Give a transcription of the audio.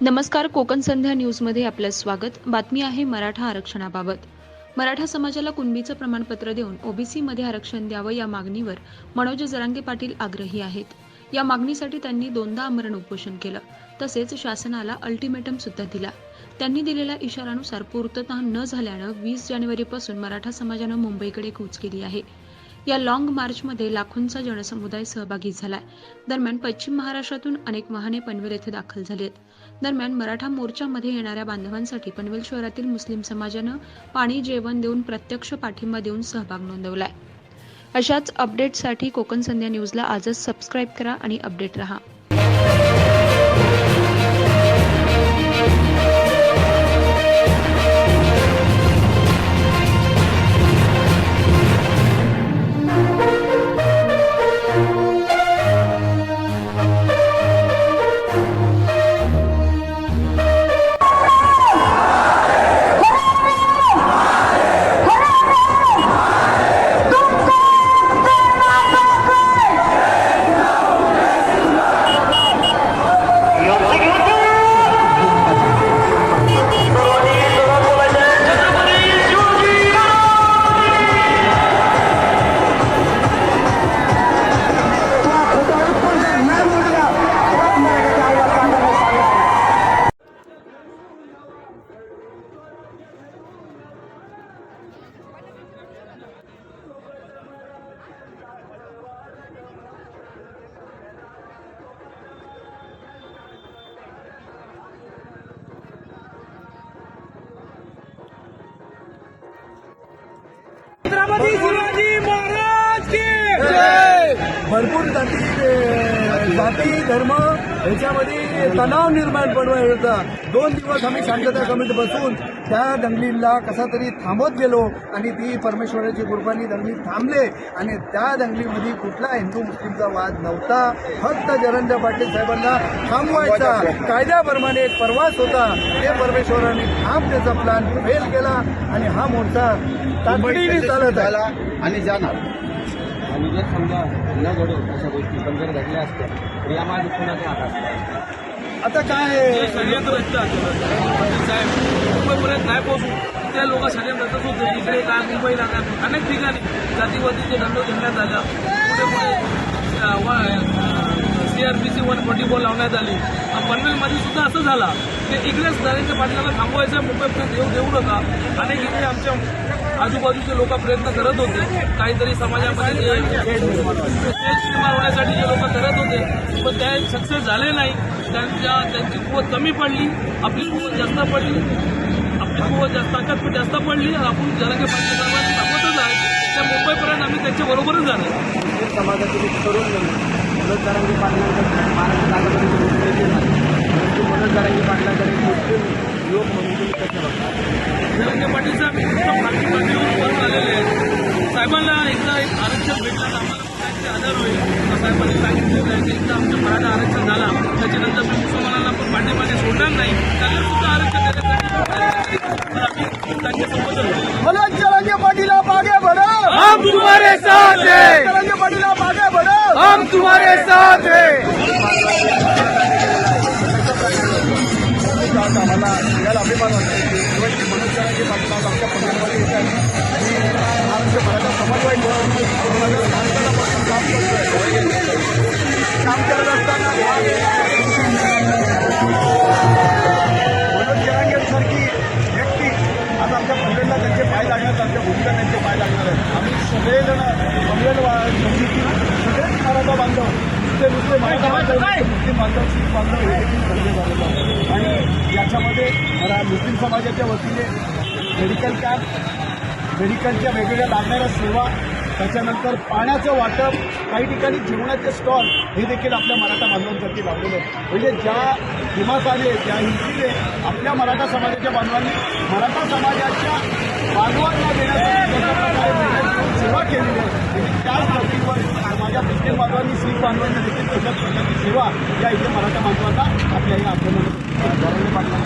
नमस्कार कोकण संध्या न्यूजमध्ये आपलं स्वागत. बातमी आहे मराठा आरक्षणाबाबत. मराठा समाजाला कुणबीचं प्रमाणपत्र देऊन ओबीसीमध्ये आरक्षण द्यावं या मागणीवर मनोज जरांगे पाटील आग्रही आहेत. या मागणीसाठी त्यांनी दोनदा आमरण उपोषण केलं. तसेच शासनाला अल्टिमेटम सुद्धा दिला. त्यांनी दिलेल्या इशारानुसार पूर्तता न झाल्यानं वीस जानेवारीपासून मराठा समाजानं मुंबईकडे कूच केली आहे. या लाँग मार्चमध्ये लाखोंचा जनसमुदाय सहभागी झालाय. दरम्यान पश्चिम महाराष्ट्रातून अनेक वाहने पनवेल येथे दाखल झालेत दरम्यान मराठा मोर्चामध्ये येणाऱ्या बांधवांसाठी पनवेल शहरातील मुस्लिम समाजानं पाणी जेवण देऊन प्रत्यक्ष पाठिंबा देऊन सहभाग नोंदवलाय. अशाच अपडेटसाठी कोकण संध्या न्यूजला आजच सबस्क्राईब करा आणि अपडेट रहा. छत्रपती शिवाजी महाराज की भरपूर जाती जाती धर्म ह्याच्यामध्ये तणाव निर्माण होता दोन दिवस आम्ही शांतता कमीत बसून त्या दंगलीला कसा तरी थांबवत गेलो आणि ती परमेश्वराची कृपानी दंगली थांबले आणि त्या दंगलीमध्ये कुठला हिंदू मुस्लिमचा वाद नव्हता. फक्त जरंग पाटील साहेबांना थांबवायचा. कायद्याप्रमाणे एक प्रवास होता. ते परमेश्वराने थांब त्याचा प्लॅन फेल केला आणि हा मोर्चा तातडीने चालत आहे. आणि जाणार. आणि जर समजा न घडून अशा गोष्टी पण जर घडल्या असत्या तर यामागे कुणाचा हात असता? आता काय आहे? षडयंत्र साहेब मुंबईपर्यंत नाही पोहोचू. त्या लोक षडयंत्रातच होते. इकडे काय मुंबईला काय अनेक ठिकाणी जातीवादीचे दंड घेण्यात आला. पुढे सीआरपीसी वन फोर्टी फोर लावण्यात आली. पनवेलमध्ये सुद्धा असं झाला. की इकडेच नरेंद्र पाटलाला थांबवायचं मुंबईपर्यंत येऊ देऊ नका. अनेक इकडे आमच्या आजूबाजूचे लोक प्रयत्न करत होते. काहीतरी समाजामध्ये जे निर्माण होण्यासाठी जे लोक करत होते पण त्या सक्सेस झाले नाही. त्यांच्या त्यांची कुवत कमी पडली. आपली कुवत जास्त पडली. आपली कुवत जास्त ताकद पण जास्त पडली. आणि आपण जरांगे पाटील साहेबांना सांगतच आहे. त्या मुंबईपर्यंत आम्ही त्यांच्या बरोबरच जाणार एक समाजातील एक तरुण म्हणून मनोज पाटलांकडे महाराष्ट्र पाटलांकडे मुस्लिम युवक म्हणून तुम्ही कसे बघता जरांगे पाटील साहेब एकदम पाठी पाठीवर वरून आलेले आहेत साहेबांना एकदा एक आरक्षण भेटलं तर आम्हाला त्यांचे आधार होईल तर साहेबांनी सांगितलेलं आहे की एकदा आमचं मराठा आरक्षण झाला. त्याच्यानंतर मी मुसलमानांना पण पाठीमागे सोडणार नाही. त्यांना सुद्धा आरक्षण हम तुम्हारे साथ हैं। हम तुम्हारे साथ हैं। काम करत असताना मनोज व्यक्ती आज आमच्या पनवेलला त्यांचे पाय लागणार आमच्या भूमिका त्यांचे पाय लागणार आहेत आम्ही सगळेजण पनवेल सगळेच मराठा बांधव ते नुसते मराठा बांधव मुस्लिम बांधव शीख बांधव हे देखील सगळे आणि याच्यामध्ये मुस्लिम समाजाच्या वतीने मेडिकल कॅम्प मेडिकलच्या वेगवेगळ्या लागणाऱ्या सेवा त्याच्यानंतर पाण्याचं वाटप काही ठिकाणी जेवणाचे स्टॉल हे देखील आपल्या मराठा बांधवांसाठी लावलेले आहेत. म्हणजे ज्या दिमाखाने ज्या हिंदीने आपल्या मराठा समाजाच्या बांधवांनी मराठा समाजाच्या बांधवांना देण्यासाठी म्हणजे सेवा केलेली आहे. म्हणजे त्याच धर्तीवर माझ्या मुस्लिम बांधवांनी शीख बांधवांनी देखील तशाच प्रकारची सेवा या इथे मराठा बांधवांना आपल्या या आक्रमण